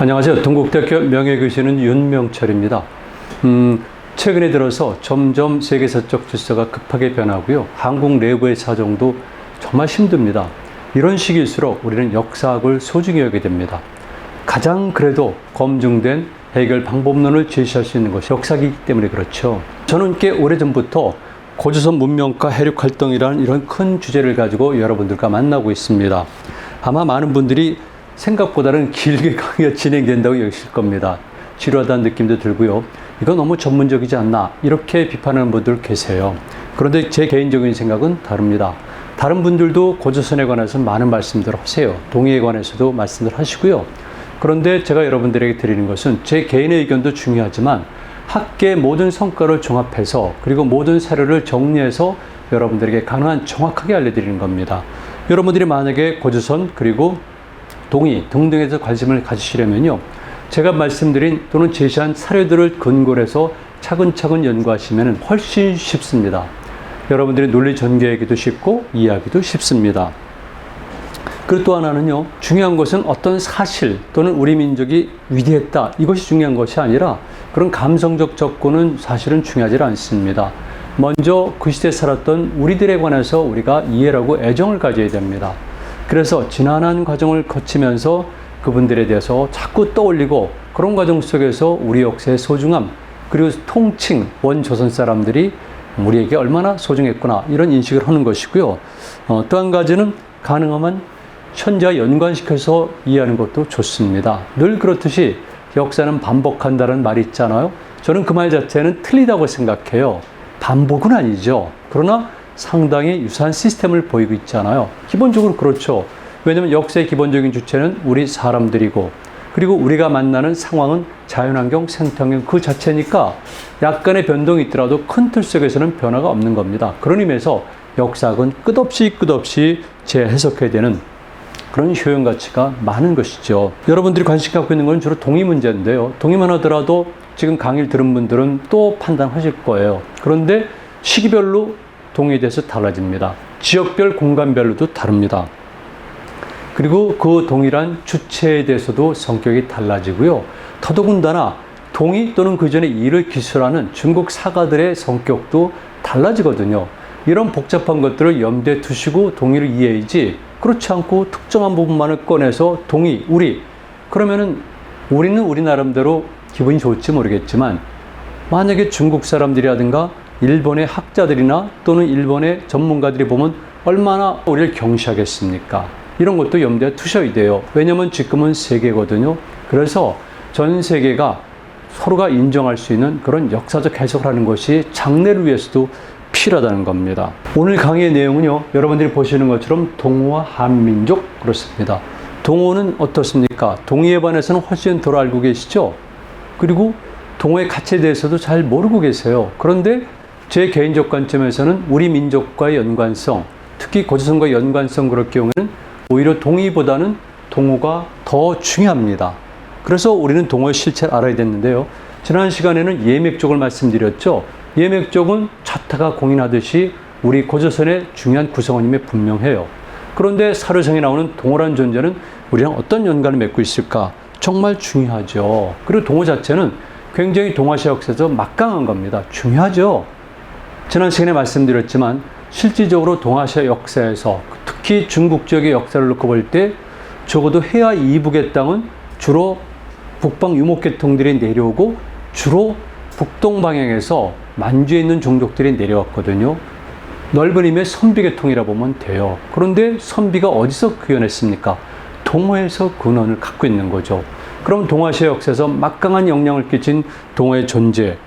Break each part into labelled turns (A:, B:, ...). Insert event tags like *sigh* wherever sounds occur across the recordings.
A: 안녕하세요. 동국대학교 명예교시는 윤명철입니다. 음, 최근에 들어서 점점 세계사적 질서가 급하게 변하고요. 한국 내부의 사정도 정말 힘듭니다. 이런 시기일수록 우리는 역사학을 소중히 여기게 됩니다. 가장 그래도 검증된 해결 방법론을 제시할 수 있는 것이 역사이기 때문에 그렇죠. 저는 꽤 오래전부터 고조선 문명과 해력 활동이라는 이런 큰 주제를 가지고 여러분들과 만나고 있습니다. 아마 많은 분들이 생각보다는 길게 *laughs* 강의가 진행된다고 여기실 겁니다. 지루하다는 느낌도 들고요. 이거 너무 전문적이지 않나 이렇게 비판하는 분들 계세요. 그런데 제 개인적인 생각은 다릅니다. 다른 분들도 고조선에 관해서 많은 말씀들 하세요. 동의에 관해서도 말씀들 하시고요. 그런데 제가 여러분들에게 드리는 것은 제 개인의 의견도 중요하지만 학계의 모든 성과를 종합해서 그리고 모든 사료를 정리해서 여러분들에게 가능한 정확하게 알려드리는 겁니다. 여러분들이 만약에 고조선 그리고 동의 등등에서 관심을 가지시려면요. 제가 말씀드린 또는 제시한 사례들을 근거로 해서 차근차근 연구하시면 훨씬 쉽습니다. 여러분들이 논리 전개하기도 쉽고 이해하기도 쉽습니다. 그리고 또 하나는요, 중요한 것은 어떤 사실 또는 우리 민족이 위대했다. 이것이 중요한 것이 아니라 그런 감성적 접근은 사실은 중요하지 않습니다. 먼저 그 시대에 살았던 우리들에 관해서 우리가 이해하고 애정을 가져야 됩니다. 그래서 지난한 과정을 거치면서 그분들에 대해서 자꾸 떠올리고 그런 과정 속에서 우리 역사의 소중함 그리고 통칭 원조선 사람들이 우리에게 얼마나 소중했구나 이런 인식을 하는 것이고요. 어, 또 한 가지는 가능하면 현재와 연관시켜서 이해하는 것도 좋습니다. 늘 그렇듯이 역사는 반복한다는 말이 있잖아요. 저는 그 말 자체는 틀리다고 생각해요. 반복은 아니죠. 그러나 상당히 유사한 시스템을 보이고 있잖아요. 기본적으로 그렇죠. 왜냐하면 역사의 기본적인 주체는 우리 사람들이고 그리고 우리가 만나는 상황은 자연환경, 생태환경 그 자체니까 약간의 변동이 있더라도 큰 틀 속에서는 변화가 없는 겁니다. 그런 의미에서 역사학은 끝없이 끝없이 재해석해야 되는 그런 효용 가치가 많은 것이죠. 여러분들이 관심 갖고 있는 건 주로 동의 문제인데요. 동의만 하더라도 지금 강의를 들은 분들은 또 판단하실 거예요. 그런데 시기별로 동의에 대해서 달라집니다. 지역별, 공간별로도 다릅니다. 그리고 그 동일한 주체에 대해서도 성격이 달라지고요. 더더군다나 동의 또는 그 전에 일을 기술하는 중국 사가들의 성격도 달라지거든요. 이런 복잡한 것들을 염두에 두시고 동의를 이해해야지 그렇지 않고 특정한 부분만을 꺼내서 동의, 우리 그러면은 우리는 우리 나름대로 기분이 좋을지 모르겠지만 만약에 중국 사람들이라든가 일본의 학자들이나 또는 일본의 전문가들이 보면 얼마나 우리를 경시하겠습니까? 이런 것도 염두에 두셔야 돼요. 왜냐면 지금은 세계거든요. 그래서 전 세계가 서로가 인정할 수 있는 그런 역사적 해석을 하는 것이 장래를 위해서도 필요하다는 겁니다. 오늘 강의의 내용은요, 여러분들이 보시는 것처럼 동호와 한민족 그렇습니다. 동호는 어떻습니까? 동의에 관해서는 훨씬 덜 알고 계시죠? 그리고 동호의 가치에 대해서도 잘 모르고 계세요. 그런데 제 개인적 관점에서는 우리 민족과의 연관성, 특히 고조선과의 연관성 그럴 경우에는 오히려 동의보다는 동호가 더 중요합니다. 그래서 우리는 동호의 실체를 알아야 됐는데요. 지난 시간에는 예맥족을 말씀드렸죠. 예맥족은 자타가 공인하듯이 우리 고조선의 중요한 구성원임에 분명해요. 그런데 사료성에 나오는 동호란 존재는 우리랑 어떤 연관을 맺고 있을까? 정말 중요하죠. 그리고 동호 자체는 굉장히 동아시아 역사에서 막강한 겁니다. 중요하죠. 지난 시간에 말씀드렸지만 실질적으로 동아시아 역사에서 특히 중국 지역의 역사를 놓고 볼 때 적어도 해와 이북의 땅은 주로 북방 유목계통들이 내려오고 주로 북동 방향에서 만주에 있는 종족들이 내려왔거든요. 넓은 의미의 선비계통이라 보면 돼요. 그런데 선비가 어디서 구현했습니까? 동호에서 근원을 갖고 있는 거죠. 그럼 동아시아 역사에서 막강한 영향을 끼친 동호의 존재,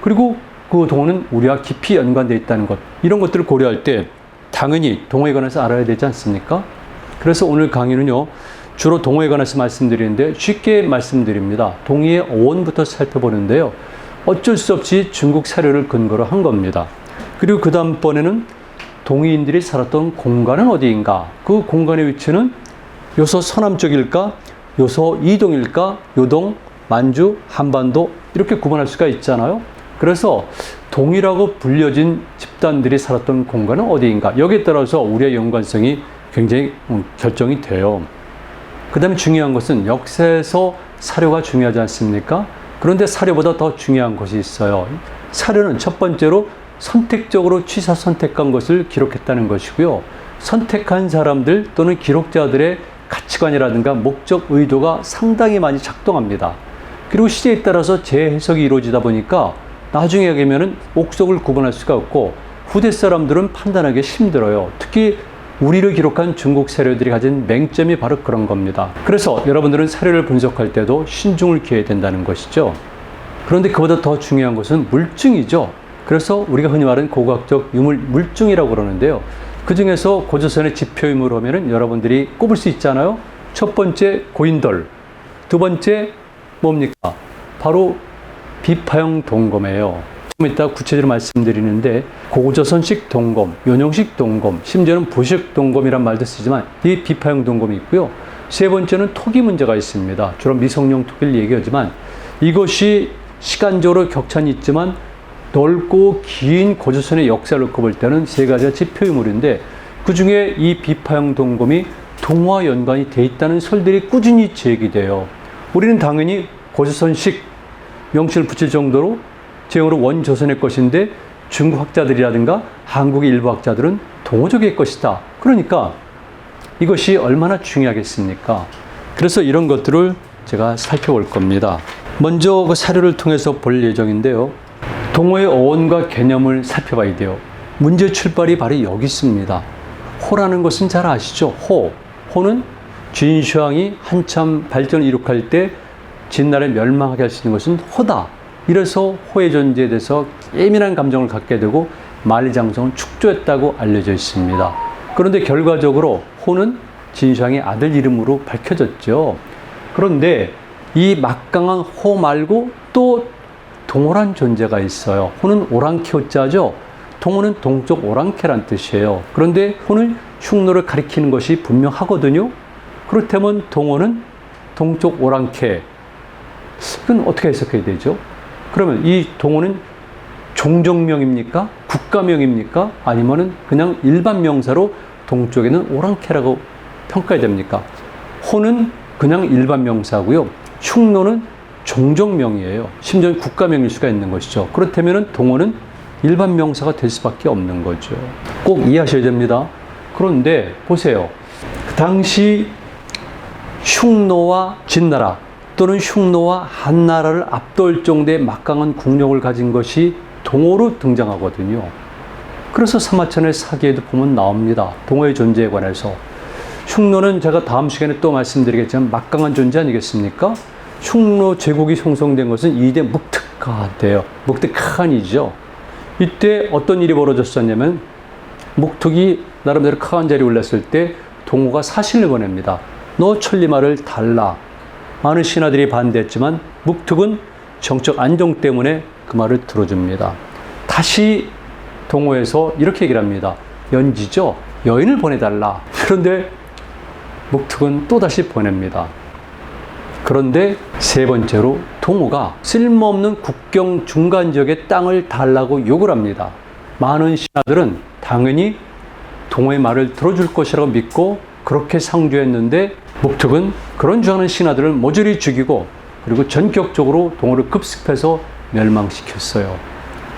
A: 그리고 그 동호는 우리와 깊이 연관되어 있다는 것, 이런 것들을 고려할 때 당연히 동호에 관해서 알아야 되지 않습니까? 그래서 오늘 강의는요, 주로 동호에 관해서 말씀드리는데 쉽게 말씀드립니다. 동의의 어원부터 살펴보는데요. 어쩔 수 없이 중국 사료를 근거로 한 겁니다. 그리고 그 다음번에는 동의인들이 살았던 공간은 어디인가? 그 공간의 위치는 요소 서남쪽일까? 요소 이동일까? 요동, 만주, 한반도 이렇게 구분할 수가 있잖아요. 그래서 동이라고 불려진 집단들이 살았던 공간은 어디인가? 여기에 따라서 우리의 연관성이 굉장히 결정이 돼요. 그 다음에 중요한 것은 역사에서 사료가 중요하지 않습니까? 그런데 사료보다 더 중요한 것이 있어요. 사료는 첫 번째로 선택적으로 취사 선택한 것을 기록했다는 것이고요. 선택한 사람들 또는 기록자들의 가치관이라든가 목적 의도가 상당히 많이 작동합니다. 그리고 시대에 따라서 재해석이 이루어지다 보니까 나중에 가면은 옥석을 구분할 수가 없고 후대 사람들은 판단하기 힘들어요. 특히 우리를 기록한 중국 사료들이 가진 맹점이 바로 그런 겁니다. 그래서 여러분들은 사료를 분석할 때도 신중을 기해야 된다는 것이죠. 그런데 그보다 더 중요한 것은 물증이죠. 그래서 우리가 흔히 말하는 고고학적 유물 물증이라고 그러는데요. 그 중에서 고조선의 지표유물 하면은 여러분들이 꼽을 수 있잖아요. 첫 번째 고인돌, 두 번째 뭡니까? 바로 비파형 동검이에요. 좀 이따 구체적으로 말씀드리는데 고조선식 동검, 연용식 동검, 심지어는 부식 동검이란 말도 쓰지만 이 비파형 동검이 있고요. 세 번째는 토기 문제가 있습니다. 주로 미성용 토기를 얘기하지만 이것이 시간적으로 격차는 있지만 넓고 긴 고조선의 역사를 놓고 볼 때는 세 가지가 지표유물인데 그 중에 이 비파형 동검이 동화 연관이 돼 있다는 설들이 꾸준히 제기돼요. 우리는 당연히 고조선식 명칭을 붙일 정도로 제형으로 원조선의 것인데 중국 학자들이라든가 한국의 일부 학자들은 동호족의 것이다. 그러니까 이것이 얼마나 중요하겠습니까? 그래서 이런 것들을 제가 살펴볼 겁니다. 먼저 그 사료를 통해서 볼 예정인데요. 동호의 어원과 개념을 살펴봐야 돼요. 문제 출발이 바로 여기 있습니다. 호라는 것은 잘 아시죠? 호. 호는 진슈왕이 한참 발전을 이룩할 때 진나라를 멸망하게 할 수 있는 것은 호다. 이래서 호의 존재에 대해서 예민한 감정을 갖게 되고 만리장성을 축조했다고 알려져 있습니다. 그런데 결과적으로 호는 진슈왕의 아들 이름으로 밝혀졌죠. 그런데 이 막강한 호 말고 또 동호란 존재가 있어요. 호는 오랑캐 호자죠. 동호는 동쪽 오랑캐란 뜻이에요. 그런데 호는 흉노를 가리키는 것이 분명하거든요. 그렇다면 동호는 동쪽 오랑캐. 그건 어떻게 해석해야 되죠? 그러면 이 동호는 종족명입니까? 국가명입니까? 아니면은 그냥 일반 명사로 동쪽에는 오랑캐라고 평가해야 됩니까? 호는 그냥 일반 명사고요. 흉노는 종족명이에요. 심지어 국가명일 수가 있는 것이죠. 그렇다면 동호는 일반 명사가 될 수밖에 없는 거죠. 꼭 이해하셔야 됩니다. 그런데 보세요. 그 당시 흉노와 진나라 또는 흉노와 한나라를 압도할 정도의 막강한 국력을 가진 것이 동호로 등장하거든요. 그래서 사마천의 사기에도 보면 나옵니다. 동호의 존재에 관해서. 흉노는 제가 다음 시간에 또 말씀드리겠지만 막강한 존재 아니겠습니까? 흉노 제국이 형성된 것은 이대 묵특가 때요. 묵특한이죠. 이때 어떤 일이 벌어졌었냐면 묵특이 나름대로 카한 자리에 올랐을 때 동호가 사신을 보냅니다. 너 천리마를 달라. 많은 신하들이 반대했지만 묵특은 정적 안정 때문에 그 말을 들어줍니다. 다시 동호에서 이렇게 얘기를 합니다. 연지죠? 여인을 보내달라. 그런데 묵특은 또다시 보냅니다. 그런데 세 번째로 동호가 쓸모없는 국경 중간 지역의 땅을 달라고 욕을 합니다. 많은 신하들은 당연히 동호의 말을 들어줄 것이라고 믿고 그렇게 상주했는데 목특은 그런 주하는 신하들을 모조리 죽이고 그리고 전격적으로 동호를 급습해서 멸망시켰어요.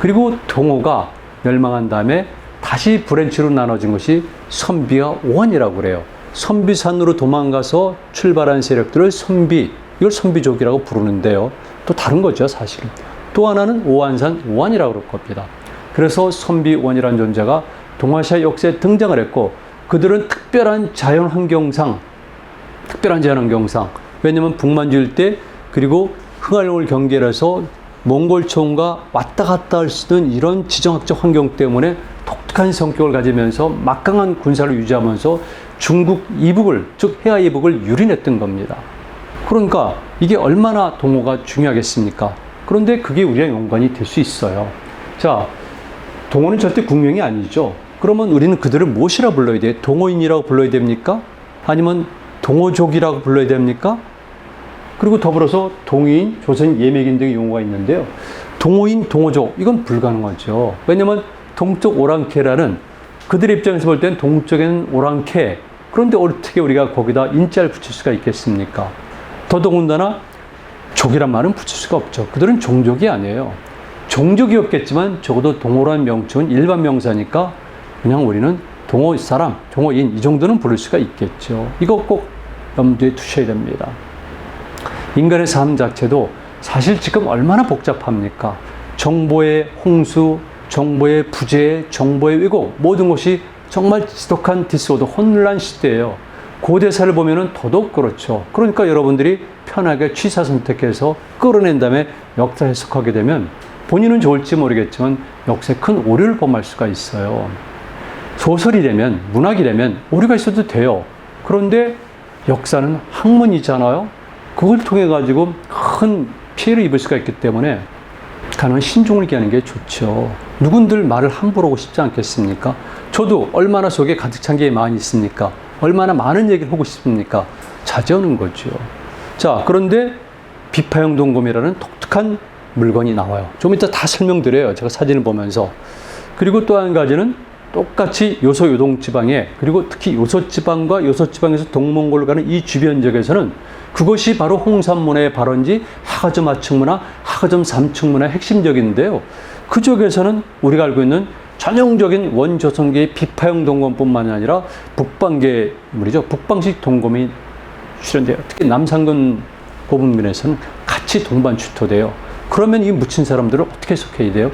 A: 그리고 동호가 멸망한 다음에 다시 브랜치로 나눠진 것이 선비와 오한이라고 그래요. 선비산으로 도망가서 출발한 세력들을 선비, 이걸 선비족이라고 부르는데요. 또 다른 거죠, 사실은. 또 하나는 오한산 오한이라고 그럴 겁니다. 그래서 선비원이라는 존재가 동아시아 역사에 등장을 했고 그들은 특별한 자연 환경상 특별한 자연 환경상 왜냐면 북만주일 때 그리고 흥할령을 경계해서 몽골 총과 왔다 갔다 할 수 있는 이런 지정학적 환경 때문에 독특한 성격을 가지면서 막강한 군사를 유지하면서 중국 이북을 즉 해아 이북을 유린했던 겁니다. 그러니까 이게 얼마나 동호가 중요하겠습니까? 그런데 그게 우리랑 연관이 될 수 있어요. 자, 동호는 절대 국명이 아니죠. 그러면 우리는 그들을 무엇이라 불러야 돼? 동호인이라고 불러야 됩니까? 아니면 동호족이라고 불러야 됩니까? 그리고 더불어서 동인, 조선 예매긴 등의 용어가 있는데요. 동호인, 동호족 이건 불가능하죠. 왜냐면 동쪽 오랑캐라는 그들 입장에서 볼땐 동쪽에는 오랑캐. 그런데 어떻게 우리가 거기다 인자를 붙일 수가 있겠습니까? 더더군다나 족이란 말은 붙일 수가 없죠. 그들은 종족이 아니에요. 종족이었겠지만 적어도 동호란 명칭은 일반 명사니까 그냥 우리는 동호 사람, 동호인 이 정도는 부를 수가 있겠죠. 이거 꼭 염두에 두셔야 됩니다. 인간의 삶 자체도 사실 지금 얼마나 복잡합니까? 정보의 홍수, 정보의 부재, 정보의 왜곡 모든 것이 정말 지독한 디스오더 혼란 시대예요. 고대사를 보면은 더더욱 그렇죠. 그러니까 여러분들이 편하게 취사 선택해서 끌어낸 다음에 역사 해석하게 되면 본인은 좋을지 모르겠지만 역사에 큰 오류를 범할 수가 있어요. 소설이라면, 문학이라면 오류가 있어도 돼요. 그런데 역사는 학문이잖아요. 그걸 통해 가지고 큰 피해를 입을 수가 있기 때문에 가능한 신중을 기하는 게 좋죠. 누군들 말을 함부로 하고 싶지 않겠습니까? 저도 얼마나 속에 가득 찬 게 많이 있습니까? 얼마나 많은 얘기를 하고 싶습니까? 자제하는 거죠. 자, 그런데 비파형 동검이라는 독특한 물건이 나와요. 좀 이따 다 설명드려요. 제가 사진을 보면서. 그리고 또 한 가지는 똑같이 요소 요동 지방에 그리고 특히 요소 지방과 요소 지방에서 동몽골로 가는 이 주변 지역에서는 그것이 바로 홍산문화의 발원지 하가점 하층문화, 하가점 삼층문화의 핵심적인데요. 그 지역에서는 우리가 알고 있는 전형적인 원조선계의 비파형 동검뿐만 아니라 북방계 물이죠. 북방식 동검이 출현돼요. 특히 남상근 고분면에서는 같이 동반 출토돼요. 그러면 이 묻힌 사람들을 어떻게 해석해야 돼요?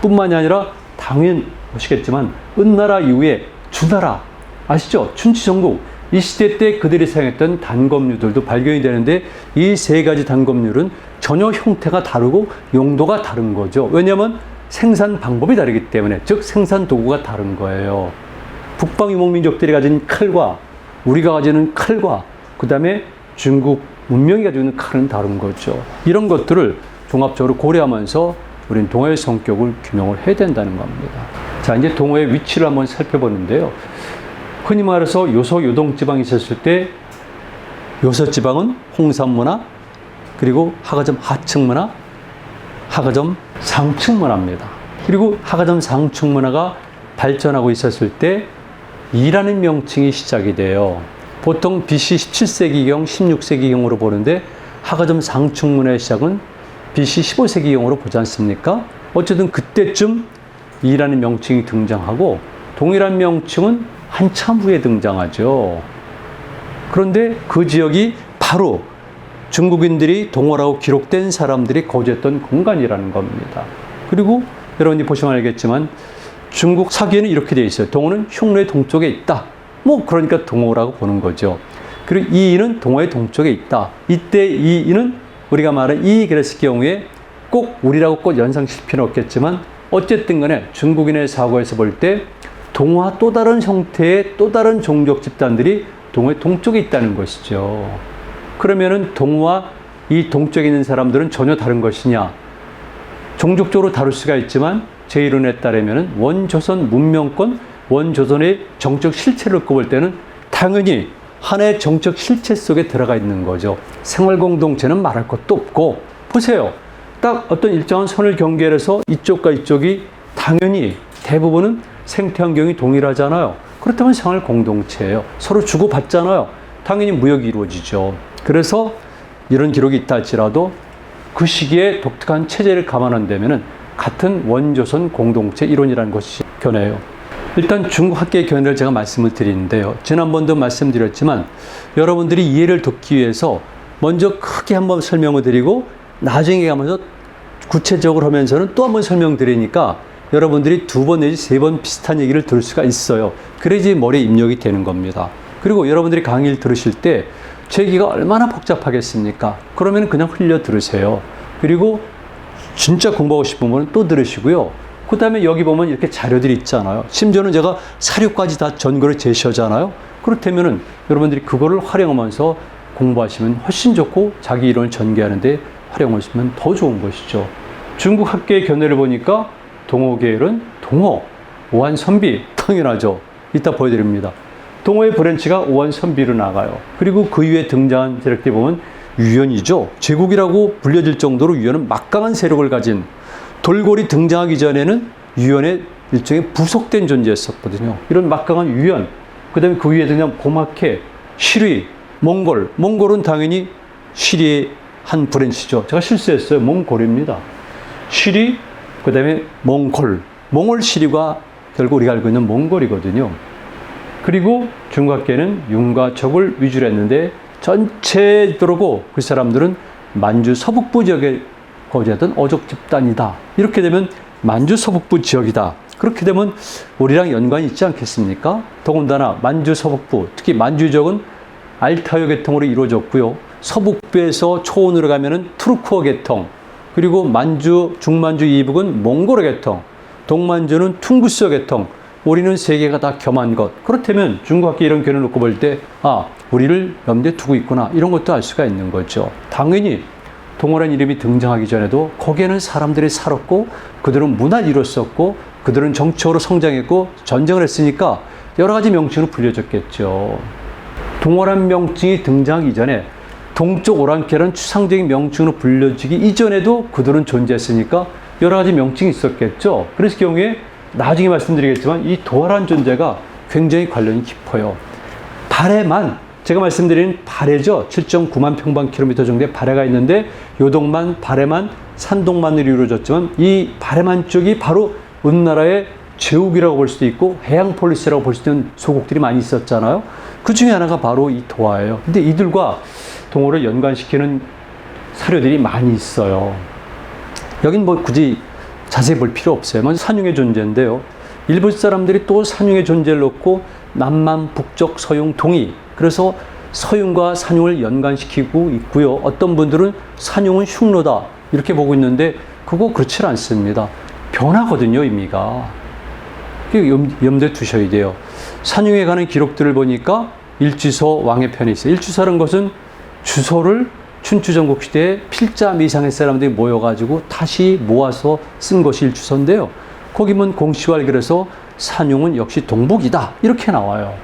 A: 뿐만이 아니라 당연 보시겠지만 은나라 이후에 주나라 아시죠? 춘치전국 이 시대 때 그들이 사용했던 단검류들도 발견이 되는데 이 세 가지 단검류는 전혀 형태가 다르고 용도가 다른 거죠. 왜냐하면 생산 방법이 다르기 때문에 즉 생산 도구가 다른 거예요. 북방 유목민족들이 가진 칼과 우리가 가지는 칼과 그 다음에 중국 문명이 가지고 있는 칼은 다른 거죠. 이런 것들을 종합적으로 고려하면서 우리는 동호의 성격을 규명을 해야 된다는 겁니다. 자, 이제 동호의 위치를 한번 살펴보는데요. 흔히 말해서 요소 요동 지방이 있었을 때 요소 지방은 홍산 문화 그리고 하가점 하층 문화 하가점 상층 문화입니다. 그리고 하가점 상층 문화가 발전하고 있었을 때 이라는 명칭이 시작이 돼요. 보통 BC 17세기경, 16세기경으로 보는데 하가점 상층 문화의 시작은 BC 15세기경으로 보지 않습니까? 어쨌든 그때쯤 이라는 명칭이 등장하고 동일한 명칭은 한참 후에 등장하죠. 그런데 그 지역이 바로 중국인들이 동호라고 기록된 사람들이 거주했던 공간이라는 겁니다. 그리고 여러분이 보시면 알겠지만 중국 사기에는 이렇게 되어 있어요. 동호는 흉노의 동쪽에 있다. 뭐 그러니까 동호라고 보는 거죠. 그리고 이 이는 동호의 동쪽에 있다. 이때 이 이는 우리가 말하는 이 그랬을 경우에 꼭 우리라고 꼭 연상실 필요는 없겠지만 어쨌든 간에 중국인의 사고에서 볼 때 동화 또 다른 형태의 또 다른 종족 집단들이 동호의 동쪽에 있다는 것이죠. 그러면은 동화 이 동쪽에 있는 사람들은 전혀 다른 것이냐? 종족적으로 다룰 수가 있지만 제 이론에 따르면 원조선 문명권, 원조선의 정적 실체를 꼽을 때는 당연히 하나의 정적 실체 속에 들어가 있는 거죠. 생활 공동체는 말할 것도 없고 보세요. 딱 어떤 일정한 선을 경계해서 이쪽과 이쪽이 당연히 대부분은 생태 환경이 동일하잖아요. 그렇다면 생활 공동체예요. 서로 주고받잖아요. 당연히 무역이 이루어지죠. 그래서 이런 기록이 있다 할지라도 그 시기에 독특한 체제를 감안한다면 같은 원조선 공동체 이론이라는 것이 견해요. 일단 중국 학계의 견해를 제가 말씀을 드리는데요. 지난번도 말씀드렸지만 여러분들이 이해를 돕기 위해서 먼저 크게 한번 설명을 드리고 나중에 가면서 구체적으로 하면서는 또 한번 설명드리니까 여러분들이 두 번 내지 세 번 비슷한 얘기를 들을 수가 있어요. 그래야지 머리에 입력이 되는 겁니다. 그리고 여러분들이 강의를 들으실 때 제 얘기가 얼마나 복잡하겠습니까? 그러면 그냥 흘려 들으세요. 그리고 진짜 공부하고 싶으면 또 들으시고요. 그 다음에 여기 보면 이렇게 자료들이 있잖아요. 심지어는 제가 사료까지 다 전거를 제시하잖아요. 그렇다면은 여러분들이 그거를 활용하면서 공부하시면 훨씬 좋고 자기 이론을 전개하는데 활용하시면 더 좋은 것이죠. 중국 학계의 견해를 보니까 동호 계열은 동호, 오한 선비 당연하죠. 이따 보여드립니다. 동호의 브랜치가 오한 선비로 나가요. 그리고 그 위에 등장한 세력들 보면 유연이죠. 제국이라고 불려질 정도로 유연은 막강한 세력을 가진 돌골이 등장하기 전에는 유연의 일종의 부속된 존재였었거든요. 이런 막강한 유연, 그 다음에 그 위에 등장 고마케, 시리, 몽골. 몽골은 당연히 시리의 한 브랜치죠. 제가 실수했어요. 몽골입니다. 시리, 그 다음에 몽골. 몽골 시리가 결국 우리가 알고 있는 몽골이거든요. 그리고 중각계는 융과 적을 위주로 했는데 전체적으로 그 사람들은 만주 서북부 지역에 거주하던 어족 집단이다. 이렇게 되면 만주 서북부 지역이다. 그렇게 되면 우리랑 연관이 있지 않겠습니까? 더군다나 만주 서북부, 특히 만주 지역은 알타이어 계통으로 이루어졌고요. 서북부에서 초원으로 가면은 투르크어 계통, 그리고 만주, 중만주 이북은 몽골어 계통, 동만주는 퉁구스어 계통, 우리는 세 개가 다 겸한 것. 그렇다면 중국학계 이런 견을 놓고 볼 때, 아, 우리를 염두에 두고 있구나. 이런 것도 알 수가 있는 거죠. 당연히 동호란 이름이 등장하기 전에도 거기에는 사람들이 살았고, 그들은 문화를 이뤘었고, 그들은 정치적으로 성장했고, 전쟁을 했으니까 여러 가지 명칭으로 불려졌겠죠. 동호란 명칭이 등장하기 전에 동쪽 오랑캐라는 추상적인 명칭으로 불려지기 이전에도 그들은 존재했으니까 여러 가지 명칭이 있었겠죠. 그래서 경우에 나중에 말씀드리겠지만 이 도화란 존재가 굉장히 관련이 깊어요. 발해만 제가 말씀드린 발해죠. 7.9만 평방킬로미터 정도의 발해가 있는데 요동만 발해만 산동만으로 이루어졌지만 이 발해만 쪽이 바로 은나라의 제국이라고 볼 수도 있고 해양 폴리스라고 볼 수 있는 소국들이 많이 있었잖아요. 그 중에 하나가 바로 이 도화예요. 근데 이들과 동호를 연관시키는 사료들이 많이 있어요. 여긴 뭐 굳이 자세히 볼 필요 없어요. 먼저 산융의 존재인데요. 일본 사람들이 또 산융의 존재를 놓고 남만, 북쪽, 서융, 동이. 그래서 서융과 산융을 연관시키고 있고요. 어떤 분들은 산융은 흉노다. 이렇게 보고 있는데 그거 그렇지 않습니다. 변하거든요, 의미가. 염, 염두에 두셔야 돼요. 산융에 관한 기록들을 보니까 일주서 왕의 편에 있어요. 일주서라는 것은 주소를 춘추전국 시대에 필자 미상의 사람들이 모여가지고 다시 모아서 쓴 것이 일주서인데요. 거기 보면 공시활 그래서 산용은 역시 동북이다. 이렇게 나와요.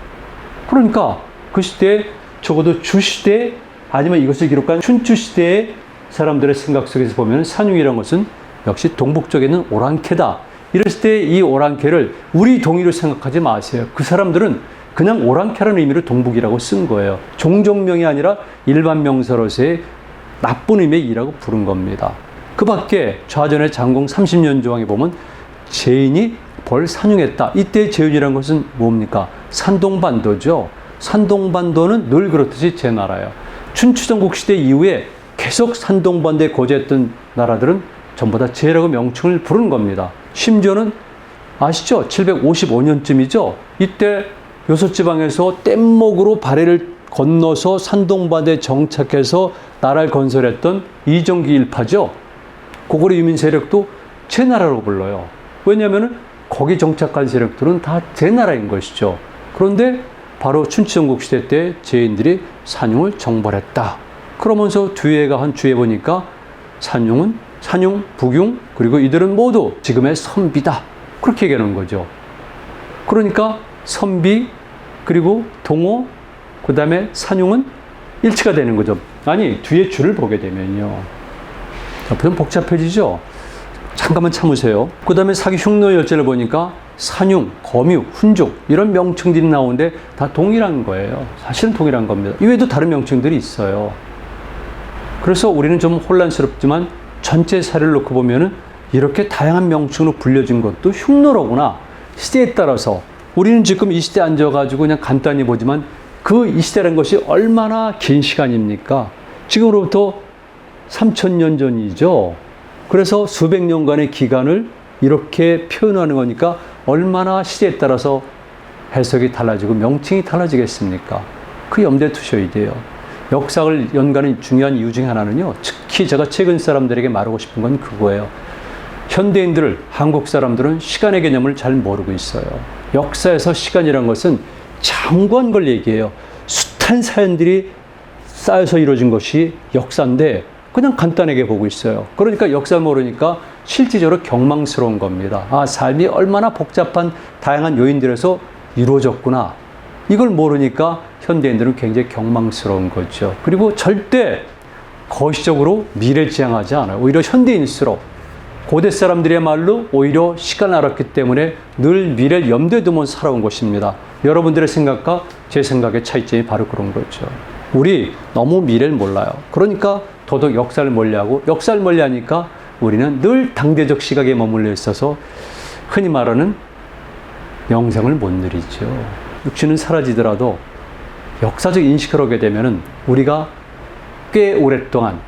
A: 그러니까 그 시대에 적어도 주시대 아니면 이것을 기록한 춘추 시대의 사람들의 생각 속에서 보면 산용이라는 것은 역시 동북 쪽에 있는 오랑캐다. 이랬을 때 이 오랑캐를 우리 동의로 생각하지 마세요. 그 사람들은 그냥 오랑캐라는 의미로 동북이라고 쓴 거예요. 종종명이 아니라 일반 명사로서의 나쁜 의미의 이라고 부른 겁니다. 그 밖에 좌전의 장공 30년 조항에 보면 제인이 벌 산용했다. 이때 제인이라는 것은 뭡니까? 산동반도죠. 산동반도는 늘 그렇듯이 제 나라예요. 춘추전국 시대 이후에 계속 산동반도에 거주했던 나라들은 전부 다 제라고 명칭을 부르는 겁니다. 심지어는 아시죠? 755년쯤이죠. 이때 요소 지방에서 뗏목으로 발해를 건너서 산동반도에 정착해서 나라를 건설했던 이정기 일파죠. 고구려 유민 세력도 제 나라로 불러요. 왜냐하면 거기 정착한 세력들은 다 제 나라인 것이죠. 그런데 바로 춘추전국 시대 때 제인들이 산용을 정벌했다. 그러면서 뒤에가 한 주에 보니까 산용은 산용, 북용, 그리고 이들은 모두 지금의 선비다. 그렇게 얘기하는 거죠. 그러니까 선비, 그리고 동호, 그 다음에 산용은 일치가 되는 거죠. 아니, 뒤에 줄을 보게 되면요. 좀 복잡해지죠? 잠깐만 참으세요. 그 다음에 사기 흉노 열제를 보니까 산용, 검유, 훈족 이런 명칭들이 나오는데 다 동일한 거예요. 사실은 동일한 겁니다. 이외에도 다른 명칭들이 있어요. 그래서 우리는 좀 혼란스럽지만 전체 사례를 놓고 보면은 이렇게 다양한 명칭으로 불려진 것도 흉노로구나. 시대에 따라서 우리는 지금 이 시대에 앉아가지고 그냥 간단히 보지만 그 이 시대라는 것이 얼마나 긴 시간입니까? 지금으로부터 3천년 전이죠. 그래서 수백 년간의 기간을 이렇게 표현하는 거니까 얼마나 시대에 따라서 해석이 달라지고 명칭이 달라지겠습니까? 그 염두에 두셔야 돼요. 역사를 연관하는 중요한 이유 중에 하나는요, 특히 제가 최근 사람들에게 말하고 싶은 건 그거예요. 현대인들, 한국 사람들은 시간의 개념을 잘 모르고 있어요. 역사에서 시간이란 것은 장구한 걸 얘기해요. 숱한 사연들이 쌓여서 이루어진 것이 역사인데 그냥 간단하게 보고 있어요. 그러니까 역사 모르니까 실질적으로 경망스러운 겁니다. 아, 삶이 얼마나 복잡한 다양한 요인들에서 이루어졌구나. 이걸 모르니까 현대인들은 굉장히 경망스러운 거죠. 그리고 절대 거시적으로 미래지향하지 않아요. 오히려 현대인일수록 고대 사람들의말로 오히려 시간을 알았기 때문에 늘 미래를 염두에 두면 살아온 것입니다. 여러분들의 생각과 제 생각의 차이점이 바로 그런 거죠. 우리 너무 미래를 몰라요. 그러니까 더더욱 역사를 멀리하고 역사를 멀리하니까 우리는 늘 당대적 시각에 머물러 있어서 흔히 말하는 영생을 못 누리죠. 육신은 사라지더라도 역사적 인식을 하게 되면은 우리가 꽤 오랫동안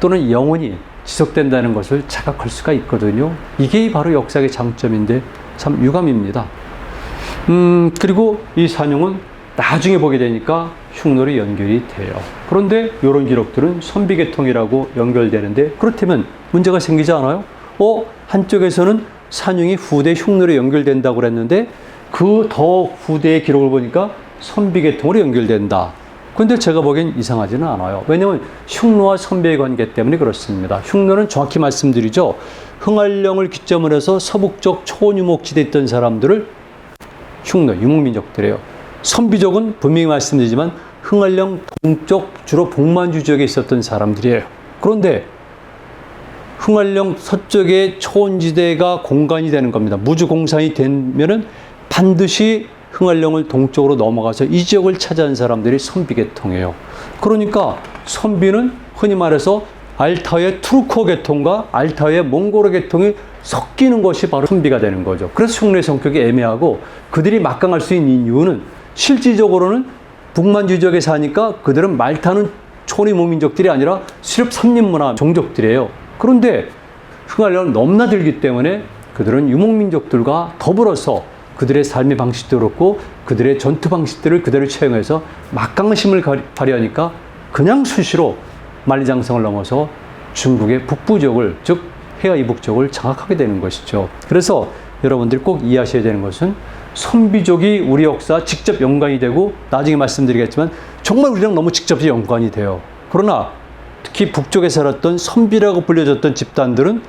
A: 또는 영원히 지속된다는 것을 자각할 수가 있거든요. 이게 바로 역사의 장점인데 참 유감입니다. 음, 그리고 이 산용은 나중에 보게 되니까 흉노로 연결이 돼요. 그런데 이런 기록들은 선비계통이라고 연결되는데 그렇다면 문제가 생기지 않아요? 어, 한쪽에서는 산용이 후대 흉노로 연결된다고 그랬는데 그 더 후대의 기록을 보니까 선비계통으로 연결된다. 근데 제가 보기엔 이상하지는 않아요. 왜냐하면 흉노와 선비의 관계 때문에 그렇습니다. 흉노는 정확히 말씀드리죠. 흥할령을 기점으로 해서 서북쪽 초유목지대에 있던 사람들을 흉노, 유목민족들이에요. 선비족은 분명히 말씀드리지만 흥할령 동쪽 주로 복만주 지역에 있었던 사람들이에요. 그런데 흥할령 서쪽의 초원지대가 공간이 되는 겁니다. 무주공산이 되면은 반드시 흥할령을 동쪽으로 넘어가서 이 지역을 차지한 사람들이 선비계통이에요. 그러니까 선비는 흔히 말해서 알타의 투르코 계통과 알타의 몽고르 계통이 섞이는 것이 바로 선비가 되는 거죠. 그래서 흉내 성격이 애매하고 그들이 막강할 수 있는 이유는 실질적으로는 북만주 지역에 사니까 그들은 말 타는 초리 모민족들이 아니라 수렵 삼림 문화 종족들이에요. 그런데 흥할령을 넘나들기 때문에 그들은 유목민족들과 더불어서 그들의 삶의 방식도 그렇고 그들의 전투 방식들을 그대로 채용해서 막강심을 발휘하니까 그냥 수시로 만리장성을 넘어서 중국의 북부 지역을 즉 해와 이북 지역을 장악하게 되는 것이죠. 그래서 여러분들이 꼭 이해하셔야 되는 것은 선비족이 우리 역사 직접 연관이 되고 나중에 말씀드리겠지만 정말 우리랑 너무 직접 연관이 돼요. 그러나 특히 북쪽에 살았던 선비라고 불려졌던 집단들은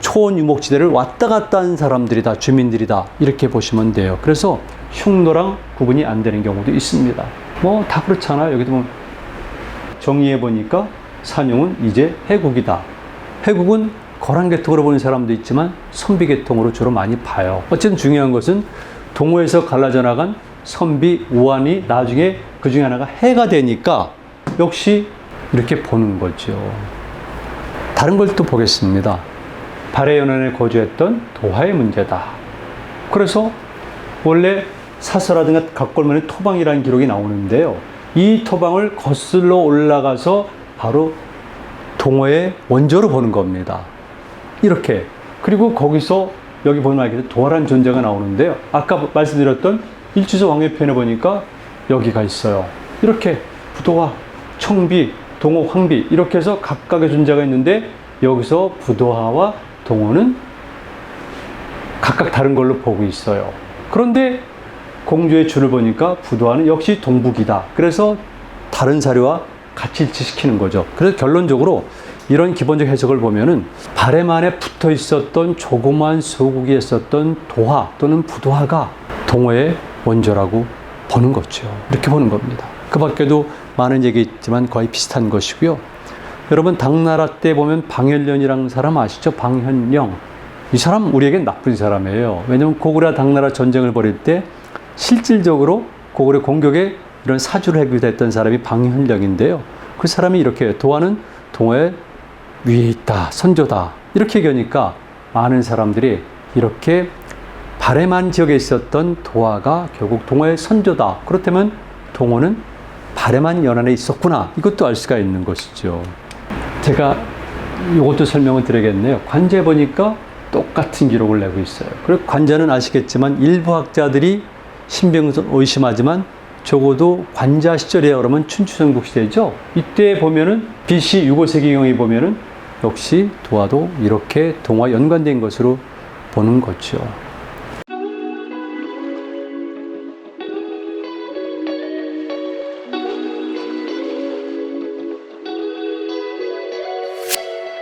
A: 초원 유목지대를 왔다 갔다 한 사람들이 다, 주민들이 다. 이렇게 보시면 돼요. 그래서 흉노랑 구분이 안 되는 경우도 있습니다. 뭐 다 그렇잖아요. 여기도 뭐 정리해 보니까 산용은 이제 해국이다. 해국은 거란 계통으로 보는 사람도 있지만 선비 계통으로 주로 많이 봐요. 어쨌든 중요한 것은 동호에서 갈라져 나간 선비 우한이 나중에 그 중에 하나가 해가 되니까 역시 이렇게 보는 거죠. 다른 걸 또 보겠습니다. 발해 연안에 거주했던 도하의 문제다. 그래서 원래 사서라든가 각골문에 토방이라는 기록이 나오는데요. 이 토방을 거슬러 올라가서 바로 동호의 원조로 보는 겁니다. 이렇게. 그리고 거기서 여기 보면 알겠죠. 도하란 존재가 나오는데요. 아까 말씀드렸던 일주서 왕회편에 보니까 여기가 있어요. 이렇게 부도와 청비, 동호, 황비 이렇게 해서 각각의 존재가 있는데 여기서 부도하와 동호는 각각 다른 걸로 보고 있어요. 그런데 공주의 줄을 보니까 부도하는 역시 동북이다. 그래서 다른 사료와 같이 일치시키는 거죠. 그래서 결론적으로 이런 기본적 해석을 보면은 안에 붙어 있었던 조그만 소국이 있었던 도화 또는 부도화가 동호의 원조라고 보는 거죠. 이렇게 보는 겁니다. 그 밖에도 많은 얘기 있지만 거의 비슷한 것이고요. 여러분 당나라 때 보면 방현련이라는 사람 아시죠? 방현령. 이 사람 우리에겐 나쁜 사람이에요. 왜냐하면 고구려 당나라 전쟁을 벌일 때 실질적으로 고구려 공격에 이런 사주를 해결했던 사람이 방현령인데요. 그 사람이 이렇게 도하는 동호의 위에 있다, 선조다. 이렇게 얘기하니까 많은 사람들이 이렇게 발해만 지역에 있었던 도화가 결국 동호의 선조다. 그렇다면 동호는 발해만 연안에 있었구나. 이것도 알 수가 있는 것이죠. 제가 이것도 설명을 드리겠네요. 관제 보니까 똑같은 기록을 내고 있어요. 그리고 관자는 아시겠지만 일부 학자들이 신병선 의심하지만 적어도 관자 시절이야 그러면 춘추전국 시대죠. 이때 보면은 BC 6, 5세기경에 보면은 역시 도화도 이렇게 동화 연관된 것으로 보는 거죠.